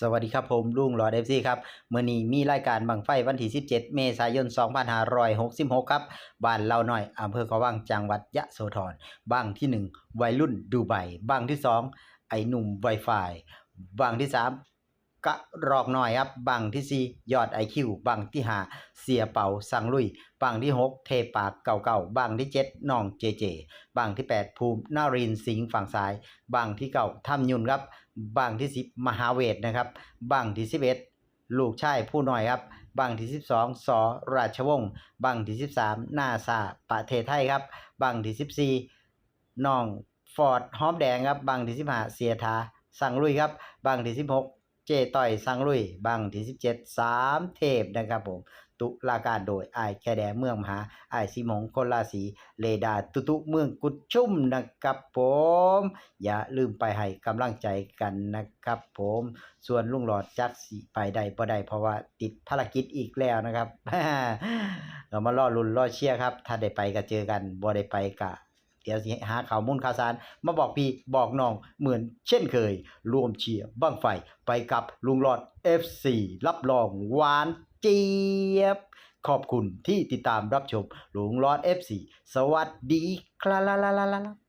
สวัสดีครับผมลุงหลอดเอฟซีครับเมื่อนี้มีรายการบังไฟวันที่ 17 เมษายน 2566 ครับ บ้านเราหน่อยอำเภอเขาวังจังหวัดยะโสธรบ้างที่ 1 วัยรุ่นดูไบบ้างที่ 2 ไอหนุ่มไวไฟบ้างที่ 3 กะรอกหน่อยครับ บังที่4ยอดไอคิวบังที่5เสียเป่าสังลุย บังที่6เทปากเก่าๆบังที่7น้องเจเจ บังที่8ภูมินารินสิงห์ฝั่งซ้าย บังที่เก่าถ้ำยุนครับบังที่10มหาเวทนะครับ บังที่11ลูกชายผู้น้อยครับ บังที่ 12 สอราชวงศ์ บังที่ 13 นาซาประเทศไทยครับ บังที่ 14น้องฟอร์ด หอมแดงครับ บังที่ 15 เสียทา สังลุยครับ บังที่ 16 เจต่อยสังลุยบังที่17 3เทพนะครับผมตุลาการโดยไอแคแดเมืองมหาไอายสีมงคนราศีเลดาตุตุเมืองกุดชุ่มนะครับผม อย่าลืมไปให้กำลังใจกันนะครับผม ส่วนลุงหลอดจักสีไปได้บ่ได้เพราะว่าติดภารกิจอีกแล้วนะครับเรามารอลุ้นรอเชียร์ครับ ถ้าได้ไปก็เจอกันบ่ได้ไปก็ เดี๋ยวสิหาข่าวมูลข่าวสาร มาบอกพี่บอกน้องเหมือนเช่นเคย รวมเชียร์บ้างไฟไปกับลุงหลอด FC รับรองหวานเจี๊ยบ ขอบคุณที่ติดตามรับชมลุงหลอด FC สวัสดีครับ